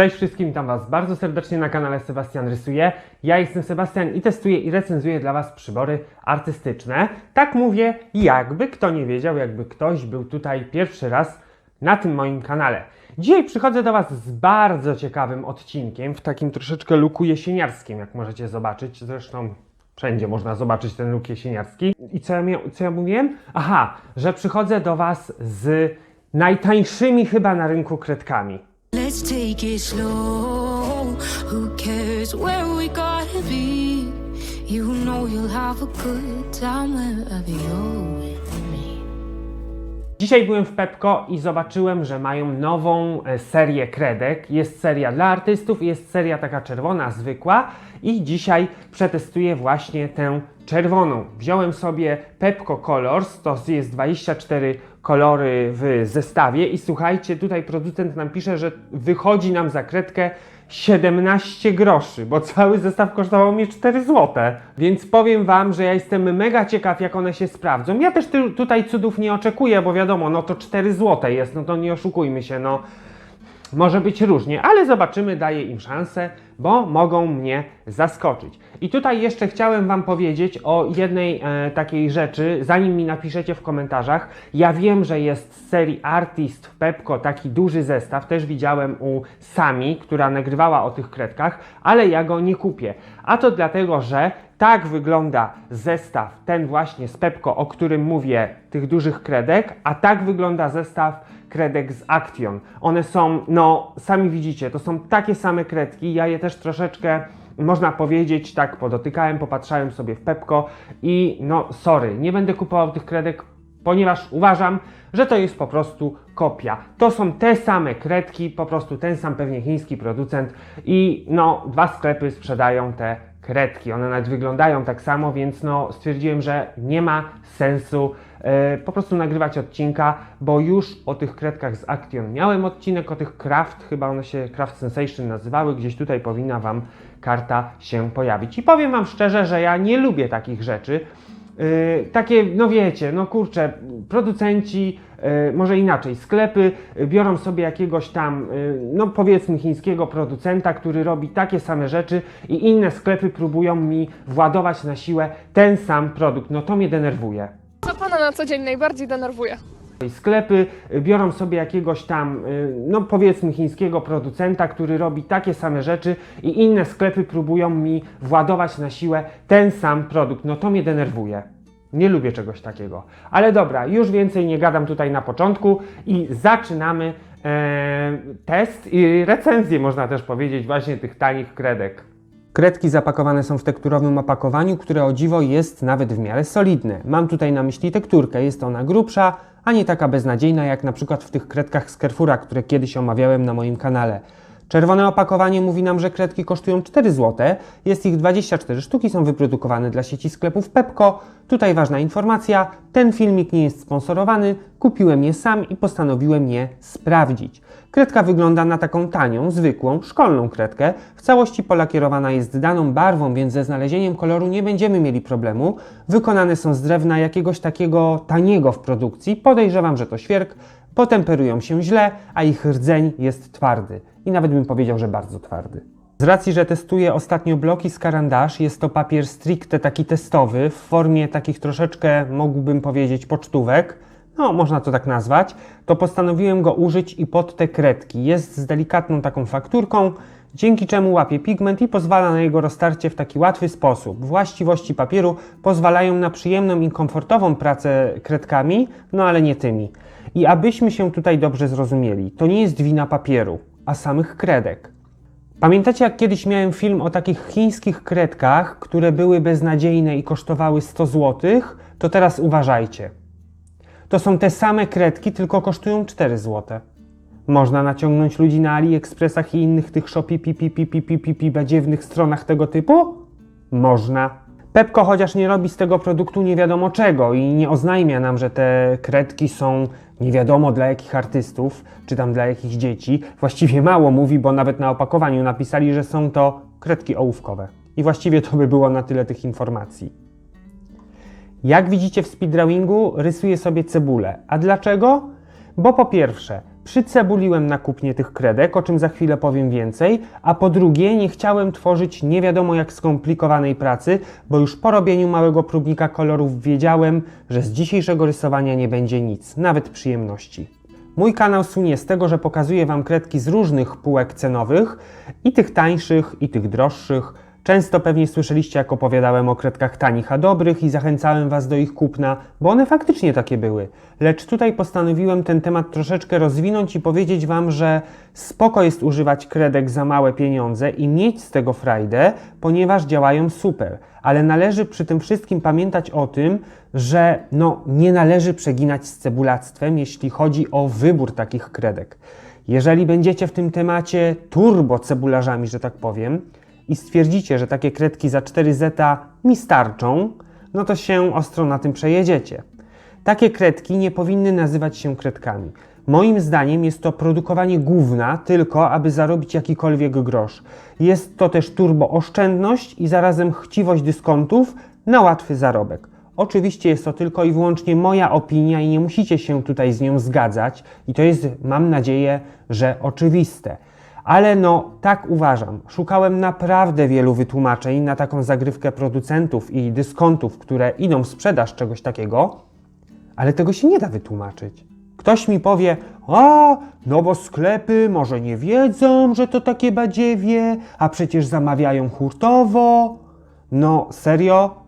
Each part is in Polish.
Cześć wszystkim, witam Was bardzo serdecznie na kanale Sebastian Rysuje. Ja jestem Sebastian i testuję i recenzuję dla Was przybory artystyczne. Tak mówię, jakby kto nie wiedział, jakby ktoś był tutaj pierwszy raz na tym moim kanale. Dzisiaj przychodzę do Was z bardzo ciekawym odcinkiem, w takim troszeczkę luku jesieniarskim, jak możecie zobaczyć. Zresztą wszędzie można zobaczyć ten luk jesieniarski. I co ja, co ja mówiłem? Aha, że przychodzę do Was z najtańszymi chyba na rynku kredkami. Let's take it slow. Who cares where we gotta be? You know you'll have a good time wherever you're with me. Dzisiaj byłem w Pepko i zobaczyłem, że mają nową e, serię kredek. Jest seria dla artystów, jest seria taka czerwona, zwykła i dzisiaj przetestuję właśnie tę czerwoną. Wziąłem sobie Pepko Colors, to jest 24 kolory w zestawie i słuchajcie, tutaj producent nam pisze, że wychodzi nam za kredkę 17 groszy, bo cały zestaw kosztował mnie 4 zł. Więc powiem Wam, że ja jestem mega ciekaw, jak one się sprawdzą. Ja też tu, tutaj cudów nie oczekuję, bo wiadomo, no to 4 zł jest, no to nie oszukujmy się, no. Może być różnie, ale zobaczymy, daję im szansę, bo mogą mnie zaskoczyć. I tutaj jeszcze chciałem Wam powiedzieć o jednej e, takiej rzeczy, zanim mi napiszecie w komentarzach. Ja wiem, że jest z serii Artist w Pepko taki duży zestaw, też widziałem u Sami, która nagrywała o tych kredkach, ale ja go nie kupię. A to dlatego, że tak wygląda zestaw, ten właśnie z Pepko, o którym mówię, tych dużych kredek, a tak wygląda zestaw kredek z Action. One są, no, sami widzicie, to są takie same kredki. Ja je też troszeczkę, można powiedzieć, tak podotykałem, popatrzałem sobie w Pepko i no, sorry, nie będę kupował tych kredek, ponieważ uważam, że to jest po prostu kopia. To są te same kredki, po prostu ten sam pewnie chiński producent i no, dwa sklepy sprzedają te kredki. One nawet wyglądają tak samo, więc no, stwierdziłem, że nie ma sensu e, po prostu nagrywać odcinka, bo już o tych kredkach z Action miałem odcinek, o tych Craft, chyba one się Craft Sensation nazywały, gdzieś tutaj powinna Wam karta się pojawić. I powiem Wam szczerze, że ja nie lubię takich rzeczy. Yy, takie, no wiecie, no kurczę, producenci, yy, może inaczej, sklepy biorą sobie jakiegoś tam, yy, no powiedzmy chińskiego producenta, który robi takie same rzeczy i inne sklepy próbują mi władować na siłę ten sam produkt. No to mnie denerwuje. Co pana na co dzień najbardziej denerwuje? Sklepy biorą sobie jakiegoś tam, y, no powiedzmy chińskiego producenta, który robi takie same rzeczy i inne sklepy próbują mi władować na siłę ten sam produkt. No to mnie denerwuje. Nie lubię czegoś takiego. Ale dobra, już więcej nie gadam tutaj na początku i zaczynamy e, test i recenzję, można też powiedzieć, właśnie tych tanich kredek. Kredki zapakowane są w tekturowym opakowaniu, które o dziwo jest nawet w miarę solidne. Mam tutaj na myśli tekturkę, jest ona grubsza, a nie taka beznadziejna jak na przykład w tych kredkach z Carrefoura, które kiedyś omawiałem na moim kanale. Czerwone opakowanie mówi nam, że kredki kosztują 4 zł. Jest ich 24 sztuki, są wyprodukowane dla sieci sklepów Pepko. Tutaj ważna informacja, ten filmik nie jest sponsorowany, kupiłem je sam i postanowiłem je sprawdzić. Kredka wygląda na taką tanią, zwykłą, szkolną kredkę. W całości polakierowana jest daną barwą, więc ze znalezieniem koloru nie będziemy mieli problemu. Wykonane są z drewna jakiegoś takiego taniego w produkcji. Podejrzewam, że to świerk. Potemperują się źle, a ich rdzeń jest twardy. I nawet bym powiedział, że bardzo twardy. Z racji, że testuję ostatnio bloki z karandasz, jest to papier stricte taki testowy, w formie takich troszeczkę, mógłbym powiedzieć, pocztówek, no można to tak nazwać, to postanowiłem go użyć i pod te kredki. Jest z delikatną taką fakturką, dzięki czemu łapie pigment i pozwala na jego roztarcie w taki łatwy sposób. Właściwości papieru pozwalają na przyjemną i komfortową pracę kredkami, no ale nie tymi. I abyśmy się tutaj dobrze zrozumieli, to nie jest wina papieru, a samych kredek. Pamiętacie, jak kiedyś miałem film o takich chińskich kredkach, które były beznadziejne i kosztowały 100 zł? To teraz uważajcie. To są te same kredki, tylko kosztują 4 zł. Można naciągnąć ludzi na AliExpressach i innych tych shopie pipi pipi pipi pipi stronach tego typu? Można. Pepko chociaż nie robi z tego produktu nie wiadomo czego i nie oznajmia nam, że te kredki są nie wiadomo dla jakich artystów, czy tam dla jakich dzieci. Właściwie mało mówi, bo nawet na opakowaniu napisali, że są to kredki ołówkowe. I właściwie to by było na tyle tych informacji. Jak widzicie w speedrawingu, rysuję sobie cebulę. A dlaczego? Bo po pierwsze, przycebuliłem na kupnie tych kredek, o czym za chwilę powiem więcej, a po drugie nie chciałem tworzyć nie wiadomo jak skomplikowanej pracy, bo już po robieniu małego próbnika kolorów wiedziałem, że z dzisiejszego rysowania nie będzie nic, nawet przyjemności. Mój kanał słynie z tego, że pokazuję Wam kredki z różnych półek cenowych, i tych tańszych, i tych droższych. Często pewnie słyszeliście, jak opowiadałem o kredkach tanich a dobrych i zachęcałem Was do ich kupna, bo one faktycznie takie były. Lecz tutaj postanowiłem ten temat troszeczkę rozwinąć i powiedzieć Wam, że spoko jest używać kredek za małe pieniądze i mieć z tego frajdę, ponieważ działają super. Ale należy przy tym wszystkim pamiętać o tym, że no, nie należy przeginać z cebulactwem, jeśli chodzi o wybór takich kredek. Jeżeli będziecie w tym temacie turbo cebularzami, że tak powiem, i stwierdzicie, że takie kredki za 4 zeta mi starczą, no to się ostro na tym przejedziecie. Takie kredki nie powinny nazywać się kredkami. Moim zdaniem jest to produkowanie gówna tylko, aby zarobić jakikolwiek grosz. Jest to też turbo oszczędność i zarazem chciwość dyskontów na łatwy zarobek. Oczywiście jest to tylko i wyłącznie moja opinia i nie musicie się tutaj z nią zgadzać i to jest, mam nadzieję, że oczywiste. Ale no, tak uważam. Szukałem naprawdę wielu wytłumaczeń na taką zagrywkę producentów i dyskontów, które idą w sprzedaż czegoś takiego, ale tego się nie da wytłumaczyć. Ktoś mi powie, a, no bo sklepy może nie wiedzą, że to takie badziewie, a przecież zamawiają hurtowo. No, serio?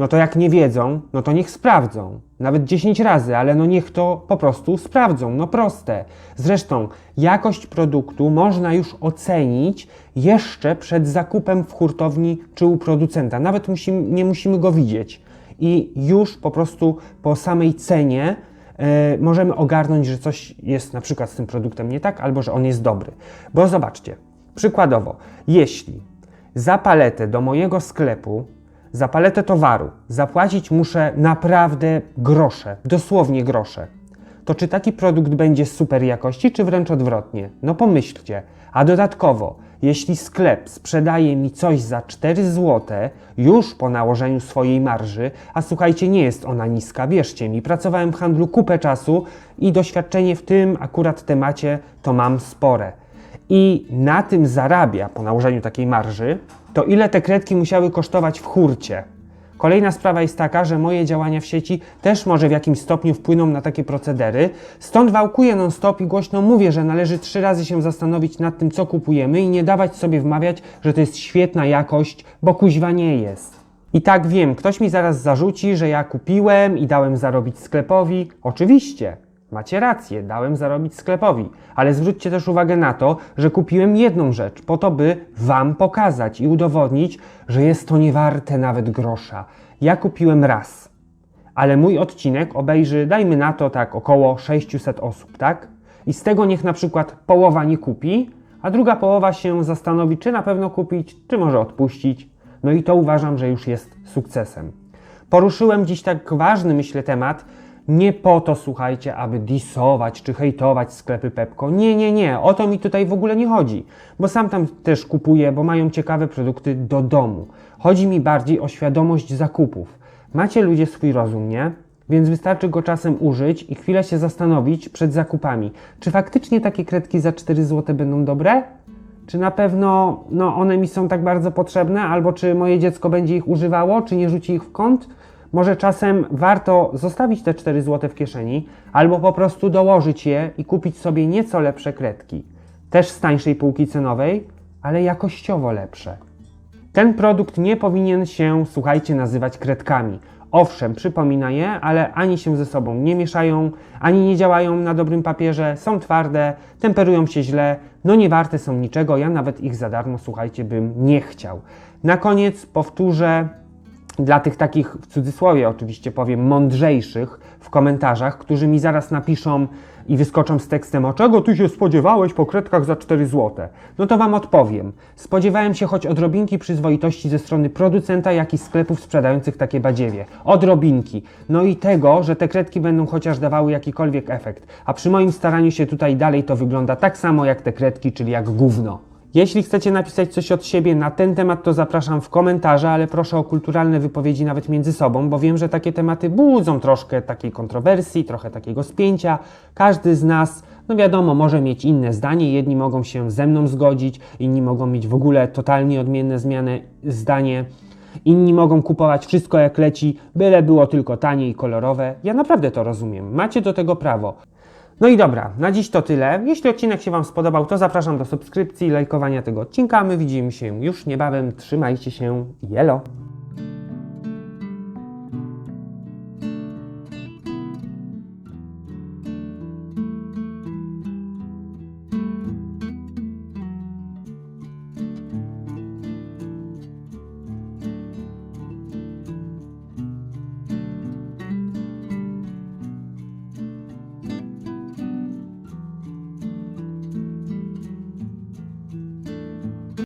No to jak nie wiedzą, no to niech sprawdzą. Nawet 10 razy, ale no niech to po prostu sprawdzą. No proste. Zresztą jakość produktu można już ocenić jeszcze przed zakupem w hurtowni czy u producenta. Nawet musi, nie musimy go widzieć. I już po prostu po samej cenie e, możemy ogarnąć, że coś jest na przykład z tym produktem nie tak, albo że on jest dobry. Bo zobaczcie, przykładowo, jeśli za paletę do mojego sklepu za paletę towaru zapłacić muszę naprawdę grosze, dosłownie grosze. To czy taki produkt będzie super jakości, czy wręcz odwrotnie? No pomyślcie. A dodatkowo, jeśli sklep sprzedaje mi coś za 4 zł, już po nałożeniu swojej marży, a słuchajcie, nie jest ona niska, wierzcie mi, pracowałem w handlu kupę czasu i doświadczenie w tym akurat temacie to mam spore i na tym zarabia po nałożeniu takiej marży, to ile te kredki musiały kosztować w hurcie? Kolejna sprawa jest taka, że moje działania w sieci też może w jakimś stopniu wpłyną na takie procedery, stąd wałkuję non-stop i głośno mówię, że należy trzy razy się zastanowić nad tym, co kupujemy i nie dawać sobie wmawiać, że to jest świetna jakość, bo kuźwa nie jest. I tak wiem, ktoś mi zaraz zarzuci, że ja kupiłem i dałem zarobić sklepowi. Oczywiście, macie rację, dałem zarobić sklepowi, ale zwróćcie też uwagę na to, że kupiłem jedną rzecz, po to, by Wam pokazać i udowodnić, że jest to niewarte nawet grosza. Ja kupiłem raz, ale mój odcinek obejrzy, dajmy na to tak, około 600 osób, tak? I z tego niech na przykład połowa nie kupi, a druga połowa się zastanowi, czy na pewno kupić, czy może odpuścić. No i to uważam, że już jest sukcesem. Poruszyłem dziś tak ważny, myślę, temat, nie po to, słuchajcie, aby disować czy hejtować sklepy Pepko. Nie, nie, nie, o to mi tutaj w ogóle nie chodzi, bo sam tam też kupuję, bo mają ciekawe produkty do domu. Chodzi mi bardziej o świadomość zakupów. Macie ludzie swój rozum, nie? Więc wystarczy go czasem użyć i chwilę się zastanowić przed zakupami. Czy faktycznie takie kredki za 4 zł będą dobre? Czy na pewno no, one mi są tak bardzo potrzebne, albo czy moje dziecko będzie ich używało, czy nie rzuci ich w kąt? Może czasem warto zostawić te 4 zł w kieszeni, albo po prostu dołożyć je i kupić sobie nieco lepsze kredki. Też z tańszej półki cenowej, ale jakościowo lepsze. Ten produkt nie powinien się, słuchajcie, nazywać kredkami. Owszem, przypomina je, ale ani się ze sobą nie mieszają, ani nie działają na dobrym papierze, są twarde, temperują się źle, no nie warte są niczego, ja nawet ich za darmo, słuchajcie, bym nie chciał. Na koniec powtórzę dla tych takich, w cudzysłowie oczywiście powiem, mądrzejszych w komentarzach, którzy mi zaraz napiszą i wyskoczą z tekstem, o czego ty się spodziewałeś po kredkach za 4 zł? No to wam odpowiem. Spodziewałem się choć odrobinki przyzwoitości ze strony producenta, jak i sklepów sprzedających takie badziewie. Odrobinki. No i tego, że te kredki będą chociaż dawały jakikolwiek efekt. A przy moim staraniu się tutaj dalej to wygląda tak samo jak te kredki, czyli jak gówno. Jeśli chcecie napisać coś od siebie na ten temat, to zapraszam w komentarze, ale proszę o kulturalne wypowiedzi nawet między sobą, bo wiem, że takie tematy budzą troszkę takiej kontrowersji, trochę takiego spięcia. Każdy z nas, no wiadomo, może mieć inne zdanie. Jedni mogą się ze mną zgodzić, inni mogą mieć w ogóle totalnie odmienne zmiany zdanie. Inni mogą kupować wszystko jak leci, byle było tylko tanie i kolorowe. Ja naprawdę to rozumiem. Macie do tego prawo. No i dobra, na dziś to tyle. Jeśli odcinek się Wam spodobał, to zapraszam do subskrypcji, lajkowania tego odcinka. My widzimy się już niebawem. Trzymajcie się. Jelo!